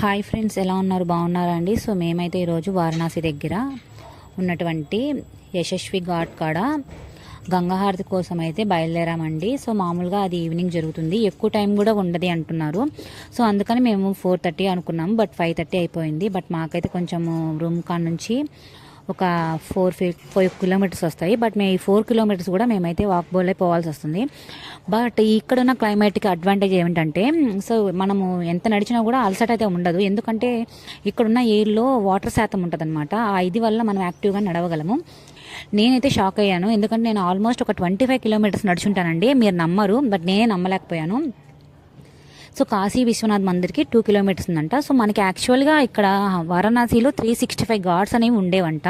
Hi friends ఎలా ఉన్నారు? బాగున్నారా అండి? సో మేమైతే ఈరోజు వారణాసి దగ్గర ఉన్నటువంటి యశస్వి ఘాట్ కాడ గంగాహారతి కోసం అయితే బయలుదేరామండి. సో మామూలుగా అది ఈవినింగ్ జరుగుతుంది. ఎక్కువ టైం కూడా ఉండదు అంటున్నారు. సో అందుకని మేము ఫోర్ థర్టీ అనుకున్నాము బట్ ఫైవ్ థర్టీ అయిపోయింది. బట్ మాకైతే కొంచెం రూమ్ కాడ నుంచి ఒక ఫోర్ ఫైవ్ కిలోమీటర్స్ వస్తాయి. బట్ మేము ఈ ఫోర్ కిలోమీటర్స్ కూడా మేమైతే వాక్బోలే పోవాల్సి వస్తుంది. బట్ ఇక్కడ ఉన్న క్లైమేట్కి అడ్వాంటేజ్ ఏమిటంటే సో మనము ఎంత నడిచినా కూడా అలసట అయితే ఉండదు. ఎందుకంటే ఇక్కడున్న ఎయిర్లో వాటర్ శాతం ఉంటుంది ఆ ఇది వల్ల మనం యాక్టివ్గా నడవగలము. నేనైతే షాక్ అయ్యాను. ఎందుకంటే నేను ఆల్మోస్ట్ ఒక ట్వంటీ ఫైవ్ కిలోమీటర్స్ నడుచుంటానండి. మీరు నమ్మరు బట్ నేనే నమ్మలేకపోయాను. సో కాశీ విశ్వనాథ్ మందిర్కి టూ కిలోమీటర్స్ ఉందంట. సో మనకి యాక్చువల్గా ఇక్కడ వారణాసిలో త్రీ సిక్స్టీ ఫైవ్ గాడ్స్ అనేవి ఉండేవంట.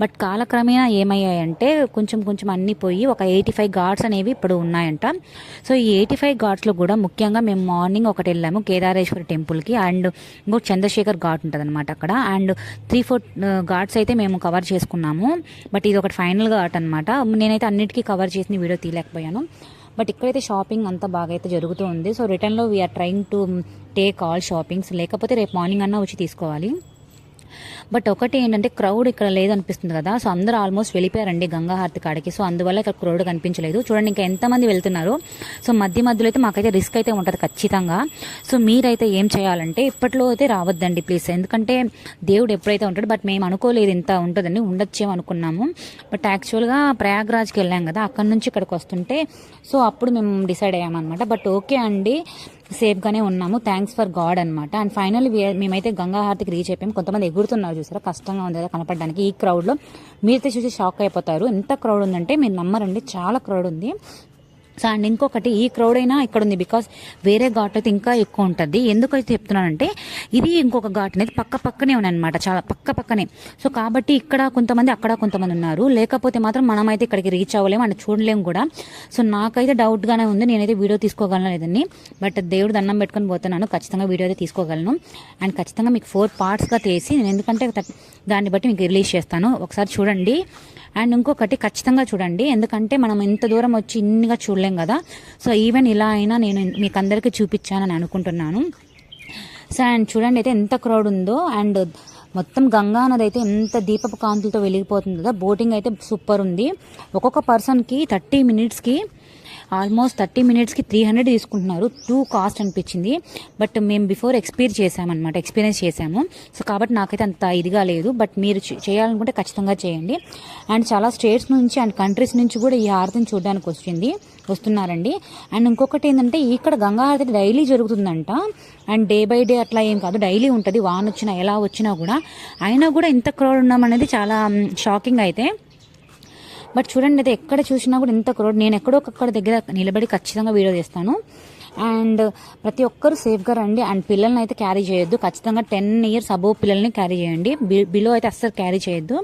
బట్ కాలక్రమేణా ఏమయ్యాయంటే కొంచెం కొంచెం అన్నీ పోయి ఒక ఎయిటీ ఫైవ్ గాడ్స్ అనేవి ఇప్పుడు ఉన్నాయంట. సో ఈ ఎయిటీ ఫైవ్ గాడ్స్లో కూడా ముఖ్యంగా మేము మార్నింగ్ ఒకటి వెళ్ళాము కేదారేశ్వర టెంపుల్కి అండ్ ఇంకో చంద్రశేఖర్ ఘాట్ ఉంటుంది అనమాట అక్కడ. అండ్ త్రీ ఫోర్ ఘాట్స్ అయితే మేము కవర్ చేసుకున్నాము. బట్ ఇది ఒకటి ఫైనల్ ఘాట్ అనమాట నేనైతే అన్నిటికీ కవర్ చేసిన వీడియో తీయలేకపోయాను. బట్ ఇక్కడైతే షాపింగ్ అంతా బాగా అయితే జరుగుతూ ఉంది. సో రిటర్న్లో we're trying to take all shoppings లేకపోతే రేపు మార్నింగ్ అన్నా వచ్చి తీసుకోవాలి. బట్ ఒకటి ఏంటంటే క్రౌడ్ ఇక్కడ లేదనిపిస్తుంది కదా. సో అందరూ ఆల్మోస్ట్ వెళ్ళిపోయారండి గంగాహారతి కాడికి. సో అందువల్ల ఇక్కడ క్రౌడ్ కనిపించలేదు. చూడండి ఇంకా ఎంతమంది వెళ్తున్నారు. సో మధ్య మధ్యలో అయితే మాకైతే రిస్క్ అయితే ఉంటుంది ఖచ్చితంగా. సో మీరైతే ఏం చేయాలంటే ఇప్పట్లో అయితే రావద్దండి ప్లీజ్. ఎందుకంటే దేవుడు ఎప్పుడైతే ఉంటాడు బట్ మేము అనుకోలేదు ఇంత ఉంటుందని ఉండొచ్చేమో అనుకున్నాము. బట్ యాక్చువల్గా ప్రయాగ్రాజ్కి వెళ్ళాం కదా అక్కడ నుంచి ఇక్కడికి వస్తుంటే సో అప్పుడు మేము డిసైడ్ అయ్యామన్నమాట. బట్ ఓకే అండి. సేఫ్గానే ఉన్నాము. థ్యాంక్స్ ఫర్ గాడ్ అనమాట అండ్ ఫైనల్ మేమైతే గంగాహారతికి రీచ్ అయిపోయాం. కొంతమంది ఎగురుతున్నారు చూసారా? కష్టంగా ఉంది కదా కనపడడానికి ఈ క్రౌడ్లో మీరైతే చూసి షాక్ అయిపోతారు. ఎంత క్రౌడ్ ఉందంటే మీరు నమ్మరండి. చాలా క్రౌడ్ ఉంది. సో అండ్ ఇంకొకటి ఈ క్రౌడ్ అయినా ఇక్కడ ఉంది బికాస్ వేరే ఘాట్ అయితే ఇంకా ఎక్కువ ఉంటుంది. ఎందుకైతే చెప్తున్నానంటే ఇది ఇంకొక ఘాట్ అనేది పక్క పక్కనే ఉన్నాయన్నమాట చాలా పక్క పక్కనే. సో కాబట్టి ఇక్కడ కొంతమంది అక్కడ కొంతమంది ఉన్నారు. లేకపోతే మాత్రం మనమైతే ఇక్కడికి రీచ్ అవ్వలేము అండ్ చూడలేము కూడా. సో నాకైతే డౌట్గానే ఉంది. నేనైతే వీడియో తీసుకోగలను లేదని బట్ దేవుడు దండం పెట్టుకొని పోతున్నాను. ఖచ్చితంగా వీడియో అయితే తీసుకోగలను. అండ్ ఖచ్చితంగా మీకు ఫోర్ పార్ట్స్గా తీసి నేను ఎందుకంటే దాన్ని బట్టి మీకు రిలీజ్ చేస్తాను. ఒకసారి చూడండి. అండ్ ఇంకొకటి ఖచ్చితంగా చూడండి. ఎందుకంటే మనం ఇంత దూరం వచ్చి ఇన్నిగా చూడలేం కదా. సో ఈవెన్ ఇలా అయినా నేను మీకు అందరికీ చూపించానని అనుకుంటున్నాను. సో అండ్ చూడండి అయితే ఎంత క్రౌడ్ ఉందో. అండ్ మొత్తం గంగా నది అయితే ఎంత దీపపు కాంతులతో వెలిగిపోతుంది. కదా బోటింగ్ అయితే సూపర్ ఉంది. ఒక్కొక్క పర్సన్కి థర్టీ మినిట్స్కి ఆల్మోస్ట్ థర్టీ మినిట్స్కి త్రీ హండ్రెడ్ తీసుకుంటున్నారు. టూ కాస్ట్ అనిపించింది. బట్ మేము బిఫోర్ ఎక్స్పీర్ చేసామన్నమాట ఎక్స్పీరియన్స్ చేసాము సో కాబట్టి నాకైతే అంత ఇదిగా లేదు. బట్ మీరు చేయాలనుకుంటే ఖచ్చితంగా చేయండి. అండ్ చాలా స్టేట్స్ నుంచి అండ్ కంట్రీస్ నుంచి కూడా ఈ హారతిని చూడడానికి వచ్చింది వస్తున్నారండి. అండ్ ఇంకొకటి ఏంటంటే ఇక్కడ గంగా హారతి డైలీ జరుగుతుందంట. అండ్ డే బై డే అట్లా ఏం కాదు. డైలీ ఉంటుంది. వాన్ వచ్చినా ఎలా వచ్చినా కూడా. అయినా కూడా ఇంత క్రౌడ్ ఉన్నామనేది చాలా షాకింగ్ అయితే. బట్ చూడండి అయితే ఎక్కడ చూసినా కూడా ఇంత క్రౌడ్ నేను ఎక్కడో ఒక్కడ దగ్గర నిలబడి ఖచ్చితంగా వీడియో చేస్తాను అండ్ ప్రతి ఒక్కరు సేఫ్గా రండి. అండ్ పిల్లల్ని అయితే క్యారీ చేయొద్దు. ఖచ్చితంగా టెన్ ఇయర్స్ అబోవ్ పిల్లల్ని క్యారీ చేయండి. బిలో అయితే అస్సలు క్యారీ చేయొద్దు.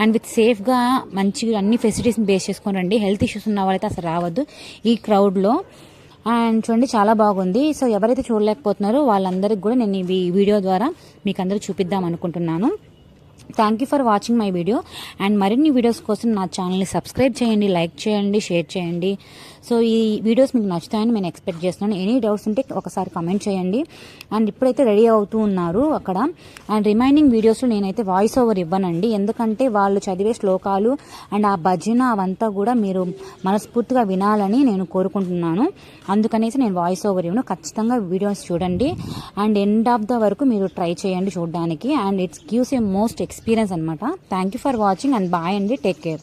అండ్ విత్ సేఫ్గా మంచిగా అన్ని ఫెసిలిటీస్ని బేస్ చేసుకొని రండి. హెల్త్ ఇష్యూస్ ఉన్న వాళ్ళైతే అసలు రావద్దు ఈ క్రౌడ్లో అండ్ చూడండి చాలా బాగుంది. సో ఎవరైతే చూడలేకపోతున్నారో వాళ్ళందరికీ కూడా నేను ఈ వీడియో ద్వారా మీకు అందరూ చూపిద్దాం అనుకుంటున్నాను. Thank you for watching my video and మరిన్ని వీడియోస్ కోసం నా ఛానల్ని సబ్స్క్రైబ్ చేయండి లైక్ చేయండి షేర్ చేయండి. సో ఈ వీడియోస్ మీకు నచ్చుతాయని నేను ఎక్స్పెక్ట్ చేస్తున్నాను. ఎనీ డౌట్స్ ఉంటే ఒకసారి కమెంట్ చేయండి. అండ్ ఇప్పుడైతే రెడీ అవుతూ ఉన్నారు అక్కడ. అండ్ రిమైనింగ్ వీడియోస్లో నేనైతే వాయిస్ ఓవర్ ఇవ్వనండి. ఎందుకంటే వాళ్ళు చదివే శ్లోకాలు అండ్ ఆ భజన అవంతా కూడా మీరు మనస్ఫూర్తిగా వినాలని నేను కోరుకుంటున్నాను. అందుకనేసి నేను వాయిస్ ఓవర్ ఇవ్వను. ఖచ్చితంగా వీడియోస్ చూడండి. అండ్ ఎండ్ ఆఫ్ ద వరకు మీరు ట్రై చేయండి చూడడానికి. And it's gives a most experience అనమాట thank you for watching and bye అండి. Take care